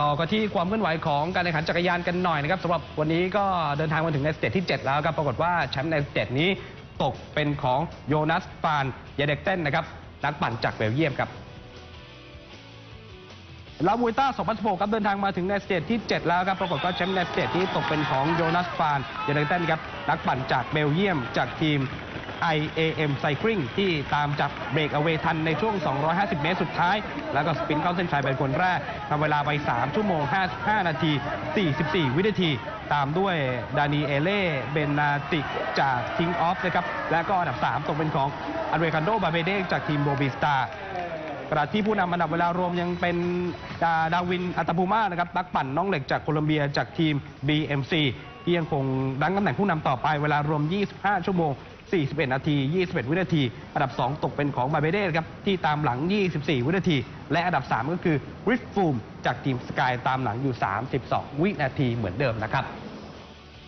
ต่อกันที่ความเคลื่อนไหวของการแข่งขันจักรยานกันหน่อยนะครับสำหรับวันนี้ก็เดินทางมาถึงในสเตจที่ 7 แล้วครับปรากฏว่าแชมป์ในสเตจนี้ตกเป็นของโยนัสฟานเยเด็กเต้นนะครับนักปั่นจากเบลเยียมครับลาบูต้า 2016 ครับเดินทางมาถึงในสเตจที่ 7 แล้วครับปรากฏว่าแชมป์ในสเตจนี้ตกเป็นของโยนัสฟานเยเด็กเต้นครับนักปั่นจากเบลเยียมจากทีม IAM Cycling ที่ตามจับเบรกเอาไว้ทันในช่วง 250 เมตรสุดท้าย แล้วก็สปินเข้าเส้นชัยเป็นคนแรกทำเวลาไป 3 ชั่วโมง 55 นาที 44 วินาที ตามด้วยดานีเอเล่ เบนนาติกจากทิงออฟนะครับ และก็อันดับ 3 ตกเป็นของอันเรคันโด บาเบเดจากทีมโบบิสตาขณะที่ผู้นำอันดับเวลารวมยังเป็นดาดาวินอัตาพูมานะครับนักปั่นน้องเหล็กจากโคลอมเบียจากทีม BMC ที่ยังคงดังตำแหน่งผู้นำต่อไปเวลารวม 25 ชั่วโมง 41 นาที 21 วินาที อันดับ 2 ตกเป็นของมาเบเดสครับที่ตามหลัง 24 วินาที และอันดับ 3 ก็คือริฟฟูมจากทีมสกายตามหลังอยู่ 32 วินาทีเหมือนเดิมนะครับ